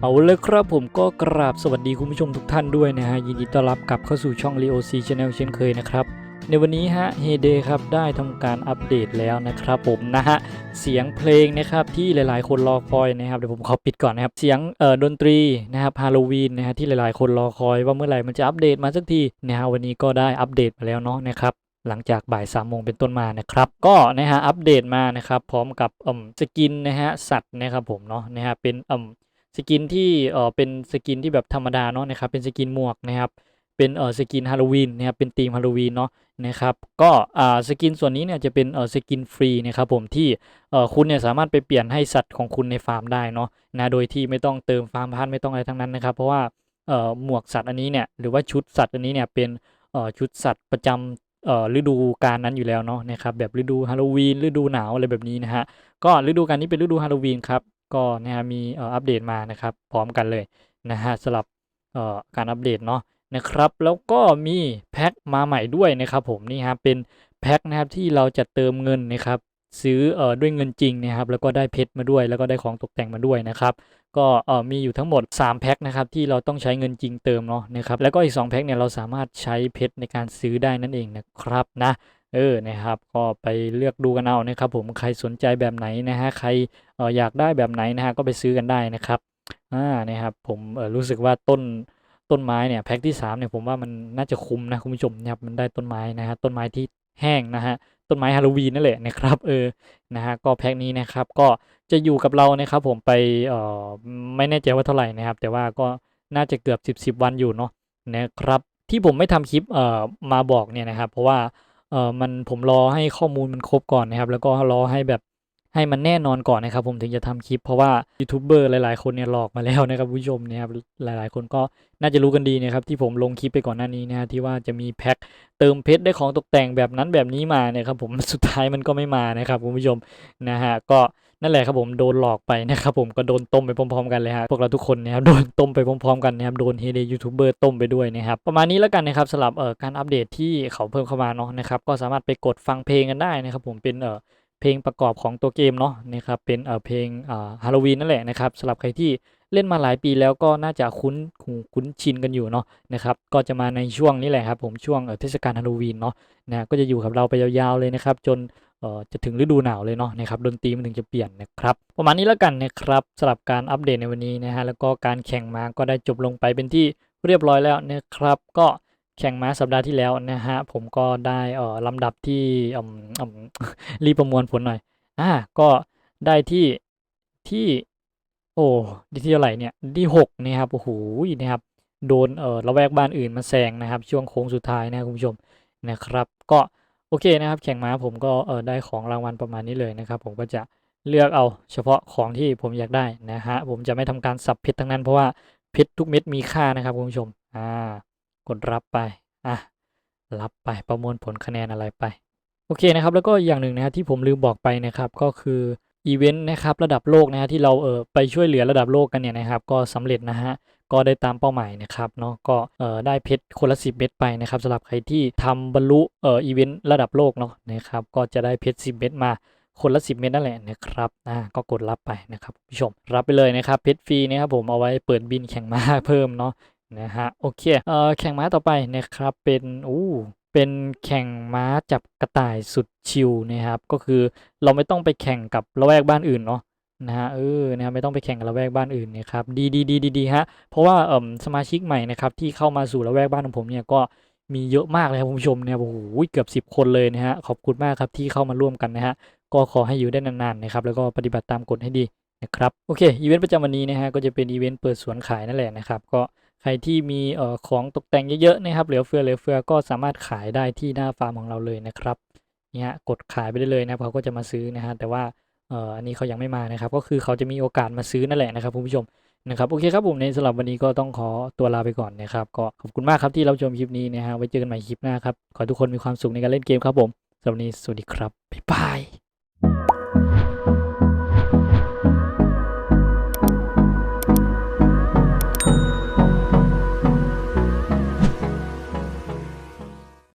เอาเลยครับผมก็กราบสวัสดีคุณผู้ชมทุกท่านด้วยนะฮะยินดีต้อนรับกลับเข้าสู่ช่อง Leo C Channel เช่นเคยนะครับ ในวันนี้ฮะเฮเดครับได้ทำการอัปเดตแล้วนะครับผมนะฮะเสียงเพลงนะครับที่หลายๆ คนรอคอยนะครับเดี๋ยวผมขอปิดก่อนนะครับเสียงเอ่อดนตรีนะครับฮาโลวีนนะฮะที่หลายๆ คนรอคอยว่าเมื่อไหร่มันจะอัปเดตมาสักทีนะฮะวันนี้ก็ได้อัปเดตมาแล้วเนาะนะครับหลังจากบ่ายสามโมงเป็นต้นมานะครับ ก็นะฮะอัปเดตมานะครับพร้อมกับเอ่มสกินนะฮะสัตว์นะครับผมเนาะนะฮะเป็นเอ่ม สกินที่เอ่อเป็นสกินที่แบบธรรมดาเนาะนะครับเป็นสกินหมวกนะครับเป็นเอ่อสกินฮาโลวีนนะครับเป็นธีมฮาโลวีนเนาะนะครับก็อ่าสกินส่วนนี้เนี่ยจะเป็นเอ่อสกินฟรีนะครับผมที่เอ่อคุณเนี่ยสามารถไปเปลี่ยนให้สัตว์ของคุณในฟาร์มได้เนาะนะโดยที่ไม่ต้องเติมฟาร์มพันธุ์ไม่ต้องอะไรทั้งนั้นนะครับ เพราะว่าเอ่อหมวกสัตว์อันนี้เนี่ยหรือว่าชุดสัตว์อันนี้เนี่ยเป็นเอ่อชุดสัตว์ประจำเอ่อฤดูกาลนั้นอยู่แล้วเนาะนะครับแบบฤดูฮาโลวีนฤดูหนาวอะไรแบบนี้นะฮะก็ฤดูกาลนี้เป็นฤดูฮาโลวีนครับ ก็นะฮะมีอัปเดตมานะครับ พร้อมกันเลยนะฮะสำหรับการอัปเดตเนาะนะครับ แล้วก็มีแพ็คมาใหม่ด้วยนะครับ ผมนี่ฮะเป็นแพ็คนะครับที่เราจะเติมเงินนะครับ ซื้อเอ่อด้วยเงินจริงนะครับ แล้วก็ได้เพชรมาด้วย แล้วก็ได้ของตกแต่งมาด้วยนะครับ ก็เอ่อมีอยู่ทั้งหมด 3 แพ็คนะครับที่เราต้องใช้เงินจริงเติมเนาะนะครับแล้วก็อีก 2 แพ็คเนี่ยเราสามารถใช้เพชรในการซื้อได้นั่นเองนะครับนะ เออนะครับก็ไปเลือกดูกันเอานะครับผมใครสนใจแบบไหนนะฮะใครอออยากได้แบบไหนนะฮะก็ไปซื้อกันได้นะครับอ่านะครับผมออรู้สึกว่าต้นต้นไม้เนี่ยแพ็คที่3เนี่ยผมว่ามันน่าจะคุ้มนะคุณผู้ชมนะครับมันได้ต้นไม้นะฮะต้นไม้ที่แห้งนะฮะต้นไม้ฮาโลวีนนั่นแหละนะครับเออนะฮะก็แพ็คนี้นะครับก็จะอยู่กับเรานะครับผมไปเอ่อไม่แน่ใจว่าเท่าไหร่นะครับ แต่ว่าก็น่าจะเกือบ 10 10 วันอยู่เนาะนะครับที่ผมไม่ทำคลิปเอ่อมาบอกเนี่ยนะครับเพราะว่า เอ่อมันผมรอให้ข้อมูลมันครบก่อนนะครับ แล้วก็รอให้แบบ ให้มันแน่นอนก่อนนะครับ ผมถึงจะทำคลิป เพราะว่ายูทูบเบอร์หลายๆคนเนี่ยหลอกมาแล้วนะครับผู้ชมนี่ยครับหลายๆ คนก็น่าจะรู้กันดีนะครับที่ผมลงคลิปไปก่อนหน้านี้นะที่ว่าจะมีแพ็คเติมเพชรได้ของตกแต่งแบบนั้นแบบนี้มาเนี่ยครับผมสุดท้ายมันก็ไม่มานะครับคุณผู้ชมนะฮะก็นั่นแหละครับผมโดนหลอกไปนะครับผมก็โดนต้มไปพร้อมๆกันเลยฮะพวกเราทุกคนนะครับโดนต้มไปพร้อมๆกันนะครับโดนเฮเดยูทูบเบอร์ต้มไปด้วยนะครับประมาณนี้แล้วกันนะครับสำหรับเอ่อการอัปเดตที่เขาเพิ่มเข้ามาเนาะนะครับก็สามารถไปกดฟังเพลงกันได้นะครับผมเป็นเอ่อ ลงประกอบของตัวเกมเนาะนะครับเป็นเอ่อเพลงฮาโลวีนนั่นแหละนะครับสำหรับใครที่เล่นมาหลายปีแล้วก็น่าจะคุ้นคุ้นชินกันอยู่เนาะนะครับก็จะมาในช่วงนี้แหละครับผมช่วงเทศกาลฮาโลวีนเนาะนะก็จะอยู่กับเราไปยาวๆเลยนะครับจนเอ่อจะถึงฤดูหนาวเลยเนาะนะครับดนตรีมันถึงจะเปลี่ยนนะครับประมาณนี้แล้วกันนะครับสำหรับการอัปเดตในวันนี้นะฮะแล้วก็การแข่งม้าก็ได้จบลงไปเป็นที่เรียบร้อยแล้วนะครับ ก็ แข่งม้าสัปดาห์ที่แล้วนะฮะผมก็ได้เอ่อลำดับที่อืมอืมรีบประมวลผลหน่อยอ่าก็ได้ที่ที่โอ้ที่ที่เท่าไหร่เนี่ยที่หกนะครับโอ้โหนะครับโดนเอ่อละแวกบ้านอื่นมาแซงนะครับ ช่วงโค้งสุดท้ายนะค,คุณผู้ชมนะครับ ก็โอเคนะครับ แข่งม้าผมก็เอ่อได้ของรางวัลประมาณนี้เลยนะครับ ผมก็จะเลือกเอาเฉพาะของที่ผมอยากได้นะฮะผมจะไม่ทำการสับเพชรทั้งนั้นเพราะว่าเพชรทุกเม็ดมีค่านะครับคุณผู้ชมอ่า กดรับไป อะ รับไปประมวลผลคะแนนอะไรไป โอเคนะครับ แล้วก็อย่างหนึ่งนะที่ผมลืมบอกไปนะครับ ก็คืออีเวนต์นะครับระดับโลกนะฮะที่เราเออไปช่วยเหลือระดับโลกกันเนี่ยนะครับ ก็สำเร็จนะฮะก็ได้ตามเป้าหมายนะครับเนาะก็เออได้เพชรคนละ10 เม็ดไปนะครับสำหรับใครที่ทำบรรลุเอออีเวนต์ระดับโลกเนาะนะครับก็จะได้เพชร10 เม็ดมาคนละ 10 เม็ดนั่นแหละนะครับอ่าก็กดรับไปนะครับผู้ชมรับไปเลยนะครับเพชรฟรีนะครับผมเอาไว้เปิดบินแข่งม้าเพิ่มเนาะ นะฮะโอเคเอ่อแข่งม้าต่อไปนะครับเป็นอู้เป็นแข่งม้าจับกระต่ายสุดชิลนะครับ ก็คือเราไม่ต้องไปแข่งกับละแวกบ้านอื่นเนาะนะฮะเออนะครับไม่ต้องไปแข่งกับละแวกบ้านอื่นนะครับดีดีดีดีดีฮะเพราะว่าเอ่มสมาชิกใหม่นะครับที่เข้ามาสู่ละแวกบ้านของผมเนี่ยก็มีเยอะมากเลยครับคุณผู้ชมเนี่ยโอ้โหเกือบ 10 คนเลยนะฮะขอบคุณมากครับที่เข้ามาร่วมกันนะฮะก็ขอให้อยู่ได้นานๆนะครับแล้วก็ปฏิบัติตามกฎให้ดีนะครับโอเคอีเวนต์ประจำวันนี้นะฮะก็จะเป็นอีเวนต์เปิดสวนขายนั่นแหละนะครับก็ รที่มีเอ่อของตกแต่งเยอะๆนะครับเหลือเฟือเหลือเฟือก็สามารถขายได้ที่หน้าฟาร์มของเราเลยนะครับเนี่ยกดขายไปได้เลยนะครับเขาก็จะมาซื้อนะฮะแต่ว่าเอ่ออันนี้เขายังไม่มานะครับ ก็คือเขาจะมีโอกาสมาซื้อนั่นแหละนะครับคุณผู้ชมนะครับโอเคครับผมในสำหรับวันนี้ก็ต้องขอตัวลาไปก่อนนะครับก็ขอบคุณมากครับที่รับชมคลิปนี้นะฮะไว้เจอกันใหม่คลิปหน้าครับขอให้ทุกคนมีความสุขในการเล่นเกมครับผมสำหรับวันนี้สวัสดีครับบ๊ายบาย